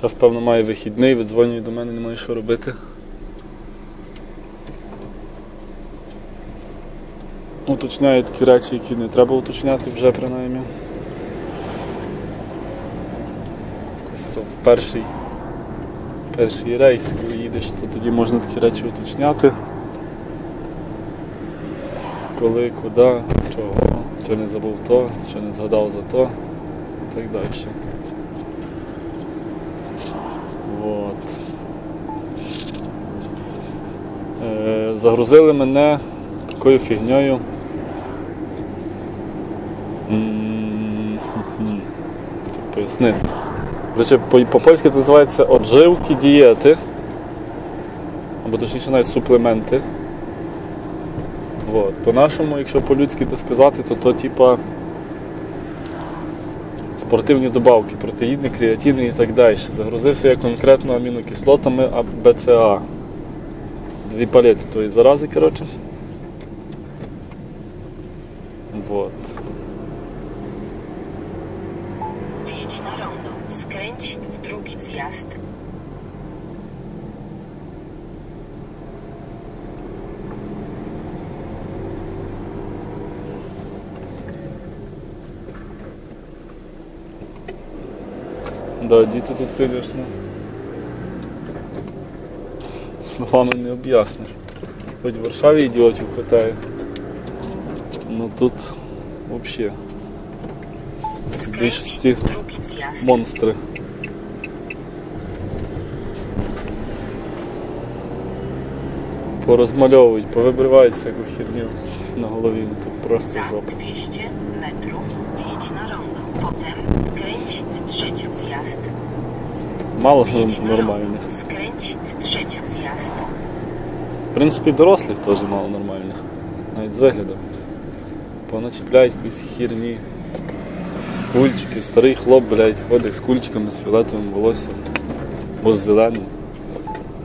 Шеф, певно, має вихідний, віддзвонює до мене, немає що робити. Уточняє такі речі, які не треба уточняти вже принаймні. То перший, перший рейс, коли їдеш, то тоді можна такі речі уточняти. Коли, куди, чого, чи не забув то, чи не згадав за то і так далі. От. Е, загрузили мене такою фігньою. Пояснити. По-польськи це називається отживки дієти. Або точніше навіть суплементи. По-нашому, якщо по-людськи то сказати, то то типа спортивні добавки, протеїни, креатини і так далі. Загрузився я конкретно амінокислотами БЦА. Дві палети тої зарази, коротше. Вот. Wjedź na rondo. Skręć w drugi zjazd. Да, діти тут, звісно. Словами не об'ясниш. Хоч в Варшаві ідіотів хватає. Ну тут взагалі Більшості монстри. Порозмальовують, повибривають всяку херню на голові. Ну, Тут просто жопа. 200 metrów wjedź na rondo. Potem skręć w trzeci zjazd. Мало що нормальних. Skręć w trzeci zjazd. В принципі, дорослих теж мало нормальних. Навіть з виглядом. Поначіпляють якісь хірні. Кульчики, старий хлоп, блядь, ходить з кульчиками, з фіолетовим волоссям. Або з зеленим.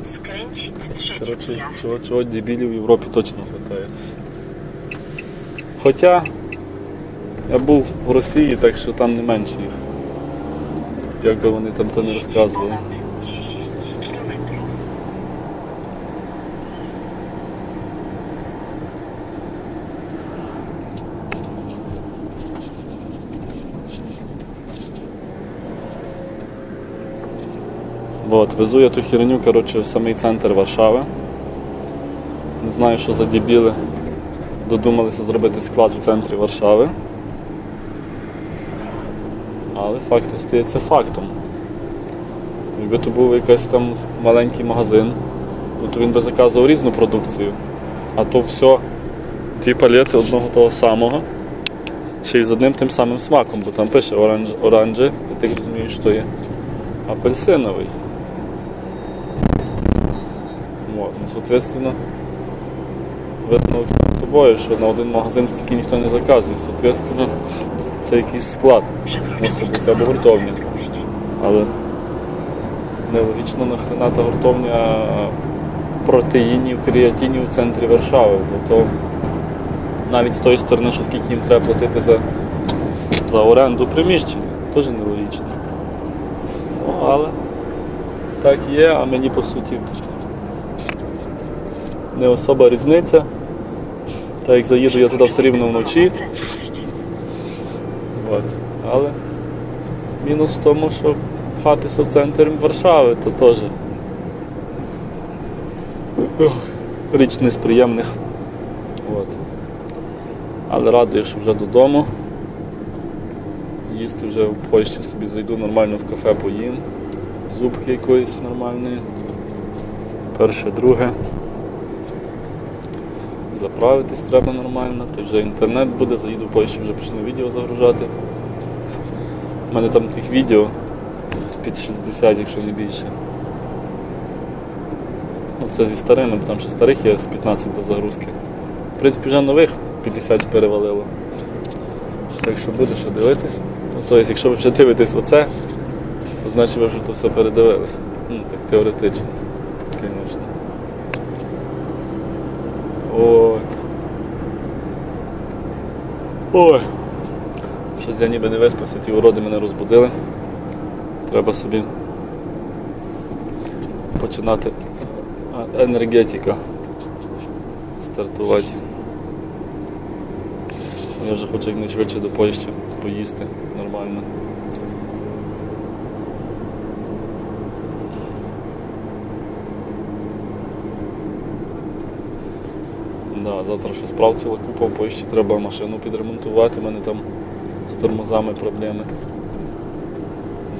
Trzeci Коротше, чого, чого дебілів в Європі точно вистачає. Хоча я був в Росії, так що там не менше їх. Як би вони там то не розказували. Вот, везу я ту херню, коротше, в самий центр Варшави. Не знаю, що за дебіли додумалися зробити склад в центрі Варшави. Але факт остається фактом. Якби то був якийсь там маленький магазин, ну, то він би заказував різну продукцію. А то все, ті палети одного того самого, ще й з одним тим самим смаком, бо там пише оранж, оранжі, і ти розумієш, що є апельсиновий. Ну, соответственно, висновок сам собою, що на один магазин стільки ніхто не заказує. Соответственно, це якийсь склад, мусить бути або гуртовня. Але нелогічно нахрена та гуртовня протеїнів, креатинів в центрі Варшави. Бо то навіть з тої сторони, що скільки їм треба платити за, за оренду приміщення, теж нелогічно. Ну, але так є, а мені по суті не особа різниця. Так як заїду я туди все рівно вночі. От. Але мінус в тому, що пхатися в центр Варшави, то теж річ не з приємних. От. Але радує, що вже додому. Їсти вже в Польщі собі зайду нормально в кафе поїм. Зубки якоїсь нормальної. Перше, друге. Заправитись треба нормально, то вже інтернет буде, заїду в Польщу, вже почну відео загружати. У мене там тих відео під 60, якщо не більше. Ну, це зі старими, бо там ще старих є з 15 до загрузки. В принципі, вже нових 50 перевалило. Так що буде що дивитись. Ну, тобто, якщо ви вже дивитесь оце, то значить ви вже то все передивились. Ну, так теоретично, звісно. От. Ой. Щось я ніби не виспався, ті уроди мене розбудили. Треба собі починати енергетика стартувати. Я вже хочу якнайшвидше до Польщі поїсти нормально. Да, завтра ще справ ціла купа в Польщі, треба машину підремонтувати, у мене там з тормозами проблеми.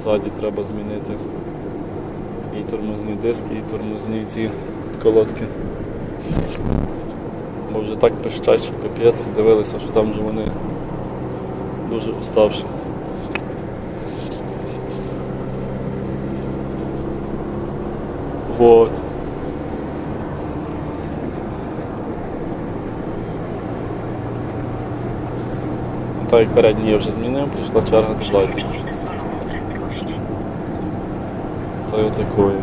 Ззаді треба змінити і тормозні диски, і тормозні ці колодки. Бо вже так пищать, що капець, дивилися, що там вже вони дуже уставші. Вот. Як передній я вже змінив, прийшла черга до prędkość. То й такою.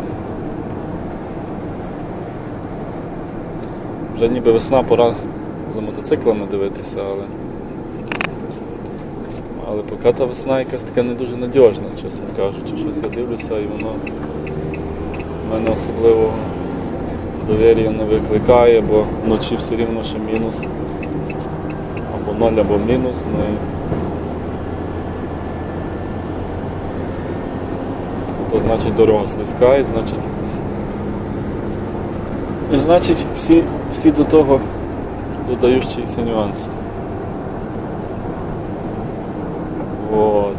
Вже ніби весна, пора за мотоциклами дивитися, але. Але поки та весна якась така не дуже надіжна, чесно кажучи, щось я дивлюся і воно в мене особливого довір'я не викликає, бо вночі все рівно ще мінус. Або 0, або мінус. Ну, і то значить дорога слизька, і значить. І значить всі, всі до того додаючіся нюанси. О.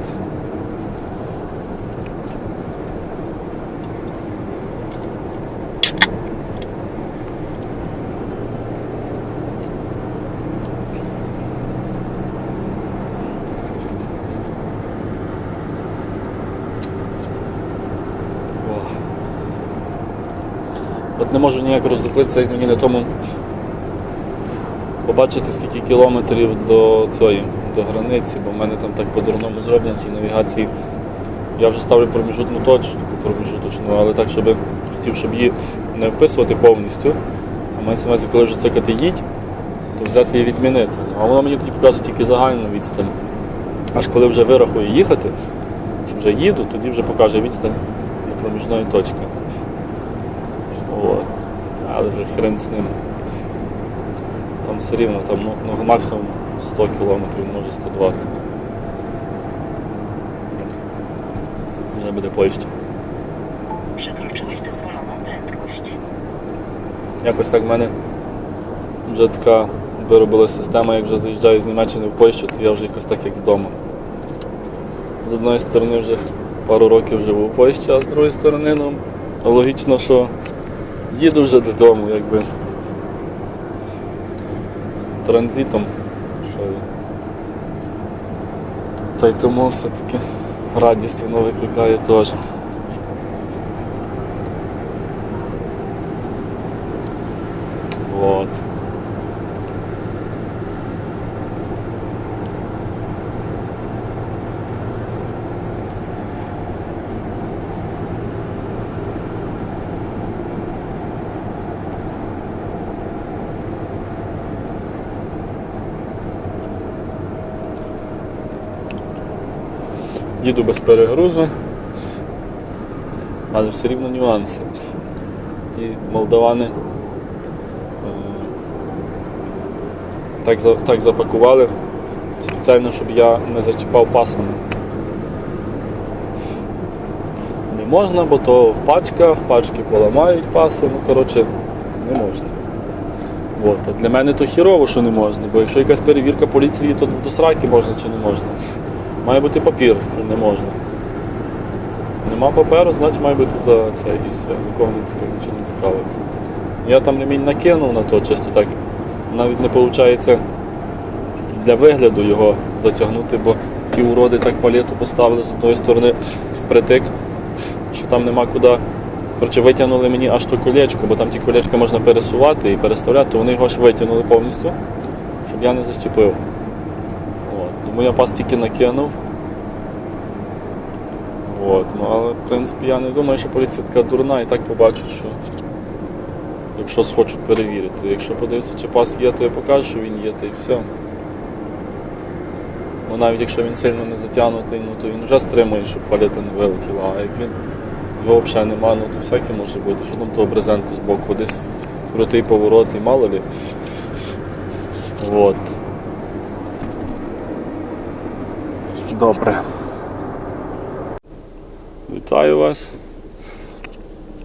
От не можу ніяк роздуплитися, мені на тому побачити, скільки кілометрів до цієї, до границі, бо в мене там так по-дурному зроблено цій навігації. Я вже ставлю проміжутну точку, проміжуточну, але так, щоб хотів, щоб її не вписувати повністю. А мається на увазі, коли вже цикати їдь, то взяти і відмінити. А воно мені тоді показує тільки загальну відстань. Аж коли вже вирахую їхати, що вже їду, тоді вже покаже відстань до проміжної точки. Але вже хрен з ним. Там все рівно, там ну, ну, максимум 100 кілометрів, може 120. Вже буде Польща. Przekroczyłeś dozwoloną prędkość. Якось так в мене вже така виробилася система, як вже заїжджаю з Німеччини в Польщу, то я вже якось так як вдома. З одної сторони вже пару років живу в Польщі, а з другої сторони, ну, логічно, що їду вже додому, якби транзитом. Та й тому все-таки радість воно викликає теж. Вот. Їду без перегрузу, але все рівно нюанси. Ті молдавани е, так, так запакували спеціально, щоб я не зачіпав пасами. Не можна, бо то в пачках, пачки поламають паси, ну коротше, не можна. От. А для мене то хірово, що не можна, бо якщо якась перевірка поліції, то до сраки можна чи не можна. Має бути папір, що не можна. Нема паперу, значить має бути за це і все. Нікого не нічого не цікавить. Я там ремінь накинув на то, чисто так. Навіть не виходить для вигляду його затягнути, бо ті уроди так палету поставили з одної сторони впритик, що там нема куди. Коротше, витягнули мені аж то колечко, бо там ті колечка можна пересувати і переставляти, то вони його ж витягнули повністю, щоб я не застіпив. От. Тому я пас тільки накинув. От. Ну, але в принципі я не думаю, що поліція така дурна і так побачить, що якщо схочуть перевірити. Якщо подивитися, чи пас є, то я покажу, що він є, то і все. Ну навіть якщо він сильно не затягнутий, ну то він вже стримує, щоб палета не вилетіла, а як він його взагалі нема, ну то всяке може бути, що там того брезенту з боку, десь крутий поворот і мало лі. Вот. Добре. Вітаю вас.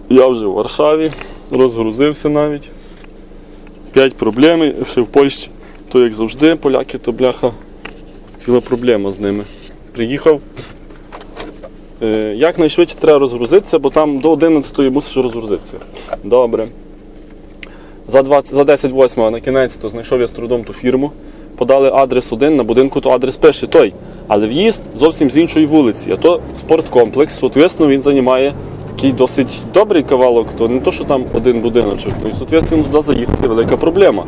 Я вже в Варшаві, розгрузився навіть. П'ять проблем ще в Польщі. То як завжди, поляки, то бляха, ціла проблема з ними. Приїхав. Е, Якнайшвидше треба розгрузитися, бо там до 11 мусиш розгрузитися. Добре. За, 20, за 10-8 на кінець то знайшов я з трудом ту фірму. Подали адрес один, на будинку то адрес пише той. Але в'їзд зовсім з іншої вулиці. А то спорткомплекс, соответственно, він займає такий досить добрий кавалок, то не то, що там один будиночок. Ну і соответственно, туди заїхати велика проблема.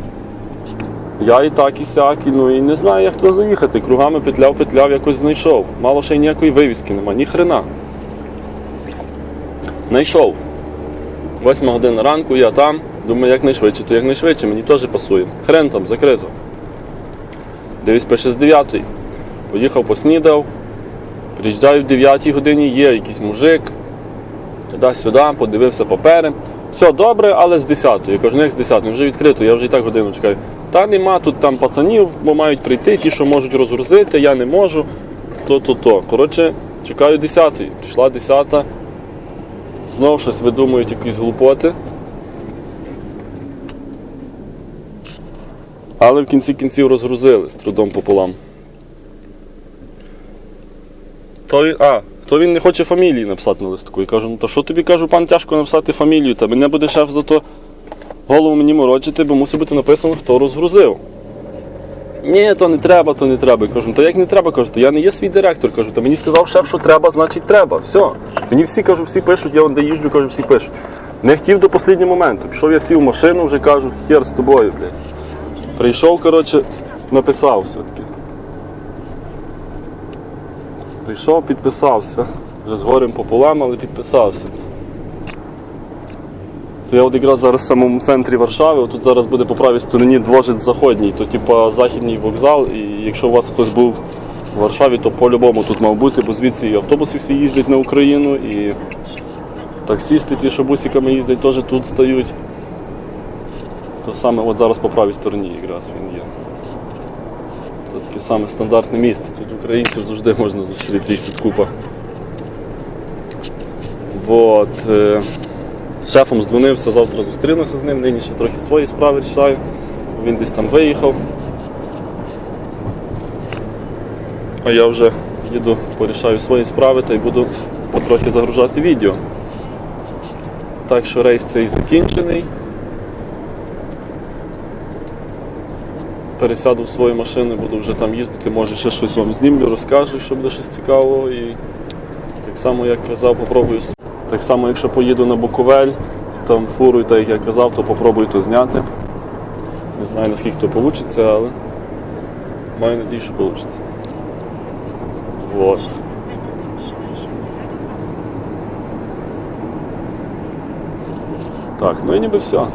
Я і так, і сяк, і, ну і не знаю, як туди заїхати. Кругами петляв, петляв, якось знайшов. Мало ще й ніякої вивіски нема, ні хрена. Знайшов. Восьма година ранку, я там, думаю, якнайшвидше, то якнайшвидше, мені теж пасує. Хрен там, закрито. Дивись, з 9. Поїхав, поснідав. Приїжджаю в 9 годині, є якийсь мужик. Туди-сюди, подивився папери. Все добре, але з 10. Я кажу, ну як з 10, вже відкрито, я вже і так годину чекаю. Та нема тут там пацанів, бо мають прийти, ті, що можуть розгрузити, я не можу. То-то-то. Коротше, чекаю 10. Прийшла 10. Знову щось видумують якісь глупоти. Але в кінці кінців розгрузили з трудом пополам. То він, а, то він не хоче фамілії написати на листку. І кажу, ну то що тобі кажу, пан тяжко написати фамілію, та мене буде шеф за то голову мені морочити, бо мусить бути написано, хто розгрузив. Ні, то не треба, то не треба. Я кажу, «Ну, то як не треба, кажу, то я не є свій директор. Кажу, та мені сказав шеф, що треба, значить треба. Все. Мені всі кажу, всі пишуть, я де їжджу, кажу, всі пишуть. Не хотів до останнього моменту. Пішов я сів в машину, вже кажу, хер з тобою, блядь. Прийшов, коротше, написав все-таки. Прийшов, підписався. Вже з горем пополам, але підписався. То я от якраз зараз в самому центрі Варшави, тут зараз буде по правій стороні двожит заходній, то типа західній вокзал, і якщо у вас хтось був в Варшаві, то по-любому тут мав бути, бо звідси і автобуси всі їздять на Україну, і таксісти, ті, що бусиками їздять, теж тут стають. То саме от зараз по правій стороні якраз він є. Саме стандартне місце. Тут українців завжди можна зустріти, їх тут купа. Вот. е, З шефом здзвонився, завтра зустрінуся з ним, нині ще трохи свої справи рішаю. Він десь там виїхав. А я вже їду, порішаю свої справи та й буду потрохи загружати відео. Так що рейс цей закінчений. Пересяду в свою машину, буду вже там їздити, може ще щось вам знімлю, розкажу, що буде щось цікавого. І так само, як казав, попробую. Так само, якщо поїду на Буковель, там фуру, так як я казав, то попробую то зняти. Не знаю наскільки то вийде, але маю надію, що вийде. Вот. Так, ну і ніби все.